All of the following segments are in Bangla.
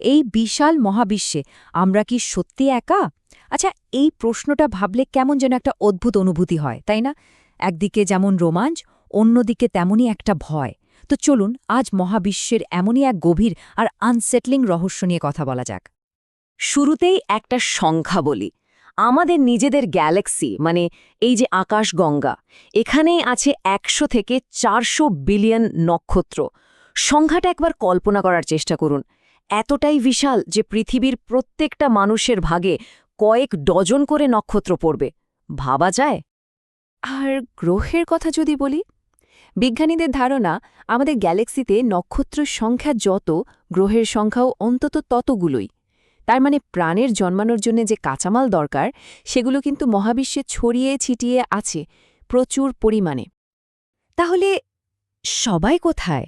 এই বিশাল মহাবিশ্বে আমরা কি সত্যি একা? আচ্ছা এই প্রশ্নটা ভাবলে কেমন যেন একটা অদ্ভুত অনুভূতি হয়, তাই না? একদিকে যেমন রোমাঞ্চ, অন্যদিকে তেমনই একটা ভয়। তো চলুন, আজ মহাবিশ্বের এমনই এক গভীর আর আনসেটলিং রহস্য নিয়ে কথা বলা যাক। শুরুতেই একটা সংখ্যা বলি। আমাদের নিজেদের গ্যালাক্সি মানে এই যে আকাশগঙ্গা, এখানেই আছে একশো থেকে চারশো বিলিয়ন নক্ষত্র। সংখ্যাটা একবার কল্পনা করার চেষ্টা করুন। এতটাই বিশাল যে পৃথিবীর প্রত্যেকটা মানুষের ভাগে কয়েক ডজন করে নক্ষত্র পড়বে। ভাবা যায়? আর গ্রহের কথা যদি বলি, বিজ্ঞানীদের ধারণা আমাদের গ্যালাক্সিতে নক্ষত্রের সংখ্যা যত, গ্রহের সংখ্যাও অন্তত ততগুলোই। তার মানে প্রাণের জন্মানোর জন্য যে কাঁচামাল দরকার, সেগুলো কিন্তু মহাবিশ্বে ছড়িয়ে ছিটিয়ে আছে প্রচুর পরিমাণে। তাহলে সবাই কোথায়?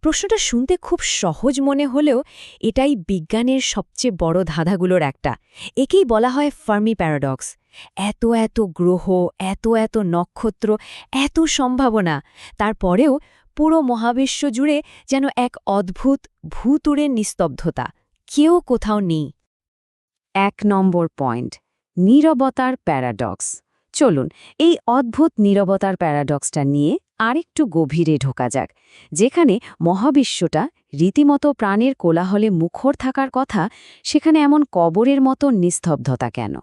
প্রশ্নটা শুনতে খুব সহজ মনে হলেও এটাই বিজ্ঞানের সবচেয়ে বড় ধাঁধাগুলোর একটা। একেই বলা হয় ফার্মি প্যারাডক্স। এত এত গ্রহ, এত এত নক্ষত্র, এত সম্ভাবনা। তারপরেও পুরো মহাবিশ্ব জুড়ে যেন এক অদ্ভুত ভূতুড়ের নিস্তব্ধতা। কেউ কোথাও নেই। এক নম্বর পয়েন্ট, নীরবতার প্যারাডক্স। চলুন, এই অদ্ভুত নীরবতার প্যারাডক্সটা নিয়ে আরেকটু গভীরে ঢোকা যাক, যেখানে মহাবিশ্বটা রীতিমতো প্রাণের কোলাহলে মুখর থাকার কথা সেখানে এমন কবরের মতো নিস্তব্ধতা কেন?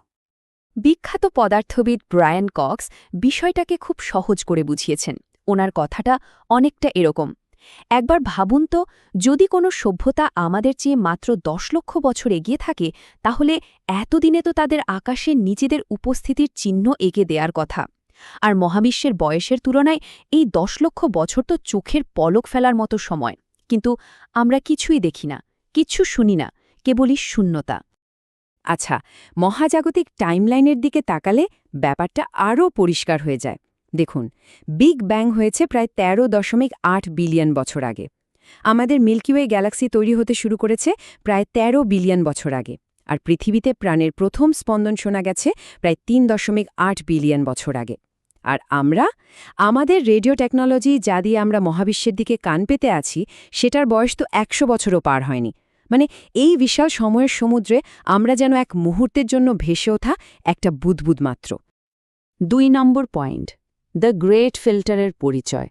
বিখ্যাত পদার্থবিদ ব্রায়ান কক্স বিষয়টাকে খুব সহজ করে বুঝিয়েছেন। ওনার কথাটা অনেকটা এরকম। একবার ভাবুন তো, যদি কোনো সভ্যতা আমাদের চেয়ে মাত্র দশ লক্ষ বছর এগিয়ে থাকে, তাহলে এতদিনে তো তাদের আকাশে নিজেদের উপস্থিতির চিহ্ন এঁকে দেওয়ার কথা। আর মহাবিশ্বের বয়সের তুলনায় এই দশ লক্ষ বছর তো চোখের পলক ফেলার মতো সময়। কিন্তু আমরা কিছুই দেখি না, কিচ্ছু শুনি না, কেবলই শূন্যতা। আচ্ছা মহাজাগতিক টাইমলাইনের দিকে তাকালে ব্যাপারটা আরও পরিষ্কার হয়ে যায়। দেখুন, বিগ ব্যাং হয়েছে প্রায় ১৩ দশমিক আট বিলিয়ন বছর আগে। আমাদের মিল্কিওয়ে গ্যালাক্সি তৈরি হতে শুরু করেছে প্রায় ১৩ বিলিয়ন বছর আগে। আর পৃথিবীতে প্রাণের প্রথম স্পন্দন শোনা গেছে প্রায় তিন দশমিক আট বিলিয়ন বছর আগে। আর আমরা, আমাদের রেডিও টেকনোলজি যা দিয়ে আমরা মহাবিশ্বের দিকে কান পেতে আছি, সেটার বয়স তো একশো বছরও পার হয়নি। মানে এই বিশাল সময়ের সমুদ্রে আমরা যেন এক মুহূর্তের জন্য ভেসে ওঠা একটা বুদবুদ মাত্র। দুই নম্বর পয়েন্ট, দ্য গ্রেট ফিল্টারের পরিচয়।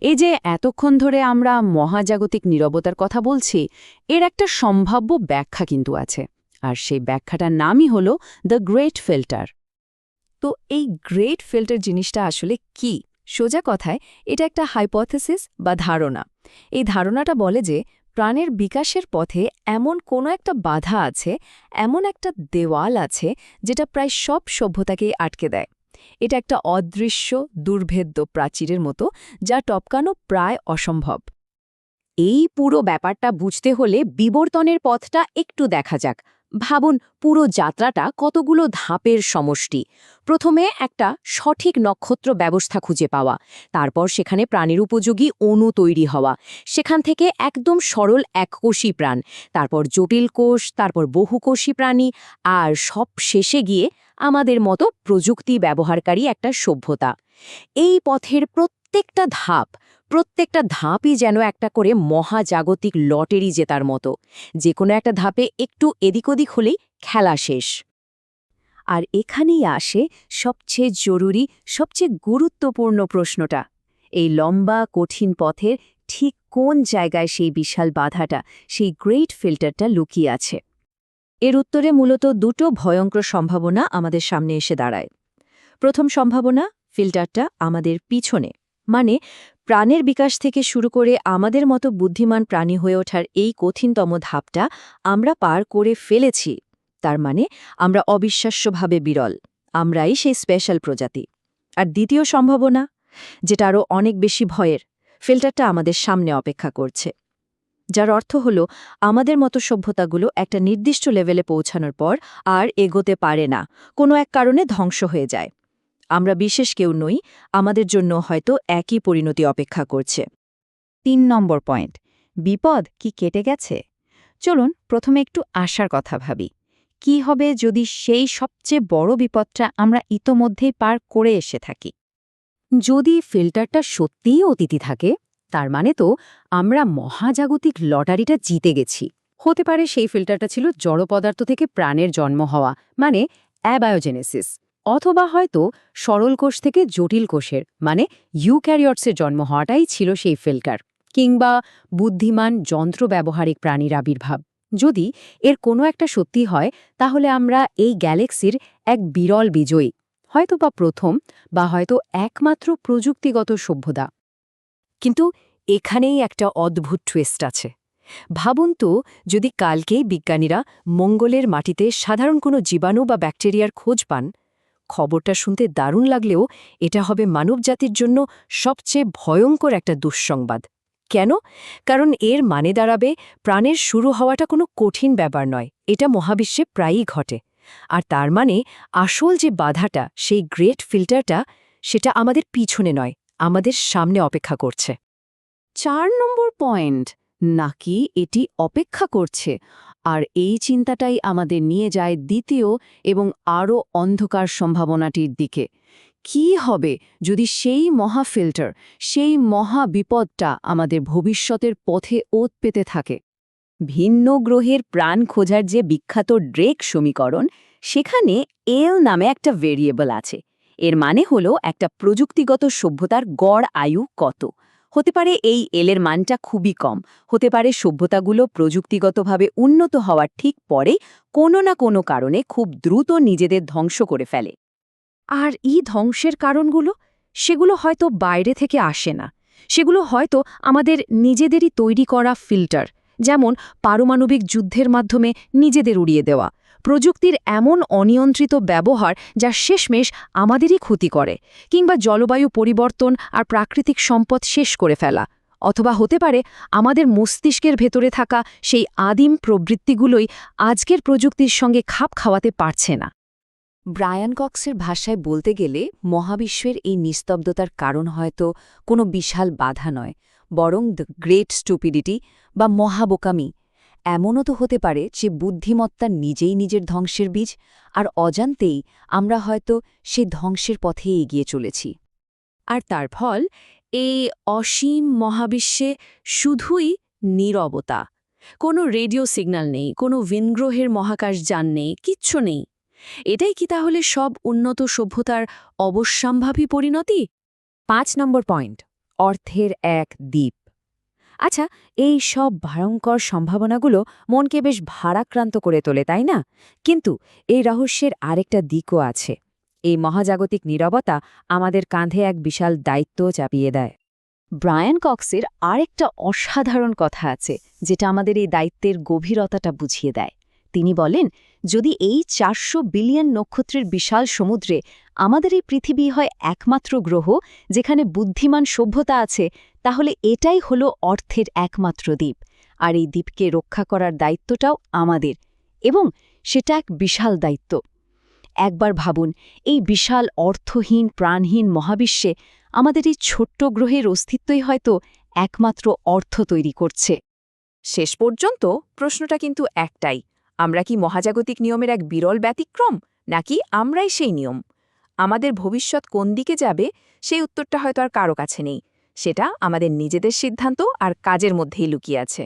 এই যে এতক্ষণ ধরে আমরা মহাজাগতিক নীরবতার কথা বলছি, এর একটা সম্ভাব্য ব্যাখ্যা কিন্তু আছে। আর সেই ব্যাখ্যাটার নামই হল দ্য গ্রেট ফিল্টার। তো এই গ্রেট ফিল্টার জিনিসটা আসলে কি? সোজা কথায়, এটা একটা হাইপথেসিস বা ধারণা। এই ধারণাটা বলে যে, প্রাণের বিকাশের পথে এমন কোনো একটা বাধা আছে, এমন একটা দেওয়াল আছে, যেটা প্রায় সব সভ্যতাকেই আটকে দেয়। এটা একটা অদৃশ্য, দুর্ভেদ্য প্রাচীরের মতো, যা টপকানো প্রায় অসম্ভব। এই পুরো ব্যাপারটা বুঝতে হলে বিবর্তনের পথটা একটু দেখা যাক। ভাবুন পুরো যাত্রাটা কতগুলো ধাপের সমষ্টি। প্রথমে একটা সঠিক নক্ষত্র ব্যবস্থা খুঁজে পাওয়া, তারপর সেখানে প্রাণীর উপযোগী অণু তৈরি হওয়া, সেখান থেকে একদম সরল এককোষী প্রাণ, তারপর জটিল কোষ, তারপর বহুকোষী প্রাণী, আর সব শেষে গিয়ে আমাদের মতো প্রযুক্তি ব্যবহারকারী একটা সভ্যতা। এই পথের প্রত্যেকটা ধাপ প্রত্যেকটা ধাপই যেন একটা করে মহাজাগতিক লটারি জেতার মতো। যে কোনো একটা ধাপে একটু এদিক ওদিক হলেই খেলা শেষ। আর এখানেই আসে সবচেয়ে জরুরি, সবচেয়ে গুরুত্বপূর্ণ প্রশ্নটা। এই লম্বা, কঠিন পথের ঠিক কোন জায়গায় সেই বিশাল বাধাটা, সেই গ্রেট ফিল্টারটা লুকিয়ে আছে? এর উত্তরে মূলত দুটো ভয়ঙ্কর সম্ভাবনা আমাদের সামনে এসে দাঁড়ায়। প্রথম সম্ভাবনা, ফিল্টারটা আমাদের পিছনে। মানে প্রাণের বিকাশ থেকে শুরু করে আমাদের মতো বুদ্ধিমান প্রাণী হয়ে ওঠার এই কঠিনতম ধাপটা আমরা পার করে ফেলেছি। তার মানে আমরা অবিশ্বাস্যভাবে বিরল। আমরাই সেই স্পেশাল প্রজাতি। আর দ্বিতীয় সম্ভাবনা, যেটা আরও অনেক বেশি ভয়ের, ফিল্টারটা আমাদের সামনে অপেক্ষা করছে। যার অর্থ হল, আমাদের মতো সভ্যতাগুলো একটা নির্দিষ্ট লেভেলে পৌঁছানোর পর আর এগোতে পারে না। কোনো এক কারণে ধ্বংস হয়ে যায়। আমরা বিশেষ কেউ নই, আমাদের জন্য হয়তো একই পরিণতি অপেক্ষা করছে। তিন নম্বর পয়েন্ট, বিপদ কি কেটে গেছে? চলুন প্রথমে একটু আশার কথা ভাবি। কি হবে যদি সেই সবচেয়ে বড় বিপদটা আমরা ইতোমধ্যেই পার করে এসে থাকি? যদি ফিল্টারটা সত্যিই অতিথি থাকে, তার মানে তো আমরা মহাজাগতিক লটারিটা জিতে গেছি। হতে পারে সেই ফিল্টারটা ছিল জড় পদার্থ থেকে প্রাণের জন্ম হওয়া মানে অ্যাবায়োজেনেসিস। অথবা হয়তো সরল কোষ থেকে জটিল কোষের মানে ইউক্যারিয়টসের জন্ম হওয়াটাই ছিল সেই ফিল্টার, কিংবা বুদ্ধিমান যন্ত্র ব্যবহারিক প্রাণীর আবির্ভাব। যদি এর কোনো একটা সত্যি হয়, তাহলে আমরা এই গ্যালাক্সির এক বিরল বিজয়ী, হয়তো বা প্রথম বা হয়তো একমাত্র প্রযুক্তিগত সভ্যতা। কিন্তু এখানেই একটা অদ্ভুত টুয়েস্ট আছে। ভাবুন তো, যদি কালকেই বিজ্ঞানীরা মঙ্গলের মাটিতে সাধারণ কোনো জীবাণু বা ব্যাকটেরিয়ার খোঁজ পান খবরটা শুনতে দারুণ লাগলেও এটা হবে মানবজাতির জন্য সবচেয়ে ভয়ঙ্কর একটা দুঃসংবাদ। কেন? কারণ এর মানে দাঁড়াবে প্রাণের শুরু হওয়াটা কোনো কঠিন ব্যাপার নয়, এটা মহাবিশ্বে প্রায়ই ঘটে। আর তার মানে আসল যে বাধাটা, সেই গ্রেট ফিল্টারটা, সেটা আমাদের পিছনে নয়, আমাদের সামনে অপেক্ষা করছে। চার নম্বর পয়েন্ট, নাকি এটি অপেক্ষা করছে? আর এই চিন্তাটাই আমাদের নিয়ে যায় দ্বিতীয় এবং আরও অন্ধকার সম্ভাবনাটির দিকে। কি হবে যদি সেই মহা ফিল্টার, সেই মহা বিপদটা আমাদের ভবিষ্যতের পথে ওত পেতে থাকে? ভিন্ন গ্রহের প্রাণ খোঁজার যে বিখ্যাত ড্রেক সমীকরণ, সেখানে এল নামে একটা ভেরিয়েবল আছে। এর মানে হলো একটা প্রযুক্তিগত সভ্যতার গড় আয়ু কত? হতে পারে এই এলের মানটা খুবই কম। হতে পারে সভ্যতাগুলো প্রযুক্তিগতভাবে উন্নত হওয়ার ঠিক পরে কোনো না কোনো কারণে খুব দ্রুত নিজেদের ধ্বংস করে ফেলে। আর এই ধ্বংসের কারণগুলো? সেগুলো হয়তো বাইরে থেকে আসে না। সেগুলো হয়তো আমাদের নিজেদেরই তৈরি করা ফিল্টার, যেমন পারমাণবিক যুদ্ধের মাধ্যমে নিজেদের উড়িয়ে দেওয়া। প্রযুক্তির এমন অনিয়ন্ত্রিত ব্যবহার যা শেষমেশ আমাদেরই ক্ষতি করে, কিংবা জলবায়ু পরিবর্তন আর প্রাকৃতিক সম্পদ শেষ করে ফেলা। অথবা হতে পারে আমাদের মস্তিষ্কের ভেতরে থাকা সেই আদিম প্রবৃত্তিগুলোই আজকের প্রযুক্তির সঙ্গে খাপ খাওয়াতে পারছে না। ব্রায়ান কক্সের ভাষায় বলতে গেলে, মহাবিশ্বের এই নিস্তব্ধতার কারণ হয়তো কোনো বিশাল বাধা নয়, বরং দ্য গ্রেট স্টুপিডিটি বা মহাবোকামি এমনও তো হতে পারে যে বুদ্ধিমত্তা নিজেই নিজের ধ্বংসের বীজ, আর অজান্তেই আমরা হয়তো সে ধ্বংসের পথে এগিয়ে চলেছি। আর তার ফল, এই অসীম মহাবিশ্বে শুধুই নীরবতা। কোনো রেডিও সিগন্যাল নেই, কোনো ভিনগ্রহের মহাকাশ যান নেই, কিচ্ছু নেই। এটাই কি তাহলে সব উন্নত সভ্যতার অবশ্যম্ভাবী পরিণতি? পাঁচ নম্বর পয়েন্ট, অর্থের এক দ্বীপ। আচ্ছা এই সব ভয়ঙ্কর সম্ভাবনাগুলো মনকে বেশ ভারাক্রান্ত করে তোলে, তাই না? কিন্তু এই রহস্যের আরেকটা দিকও আছে। এই মহাজাগতিক নীরবতা আমাদের কাঁধে এক বিশাল দায়িত্ব চাপিয়ে দেয়। ব্রায়ান কক্সের আরেকটা অসাধারণ কথা আছে, যেটা আমাদের এই দায়িত্বের গভীরতাটা বুঝিয়ে দেয়। তিনি বলেন, যদি এই চারশো বিলিয়ন নক্ষত্রের বিশাল সমুদ্রে আমাদের এই পৃথিবী হয় একমাত্র গ্রহ যেখানে বুদ্ধিমান সভ্যতা আছে, তাহলে এটাই হলো অর্থের একমাত্র দ্বীপ। আর এই দ্বীপকে রক্ষা করার দায়িত্বটাও আমাদের। এবং সেটা এক বিশাল দায়িত্ব। একবার ভাবুন, এই বিশাল অর্থহীন, প্রাণহীন মহাবিশ্বে আমাদের এই ছোট্ট গ্রহের অস্তিত্বই হয়তো একমাত্র অর্থ তৈরি করছে। শেষ পর্যন্ত প্রশ্নটা কিন্তু একটাই, আমরা কি মহাজাগতিক নিয়মের এক বিরল ব্যতিক্রম, নাকি আমরাই সেই নিয়ম? আমাদের ভবিষ্যৎ কোন দিকে যাবে, সেই উত্তরটা হয়তো আর কারও কাছে নেই। সেটা আমাদের নিজেদের সিদ্ধান্ত আর কাজের মধ্যেই লুকিয়ে আছে।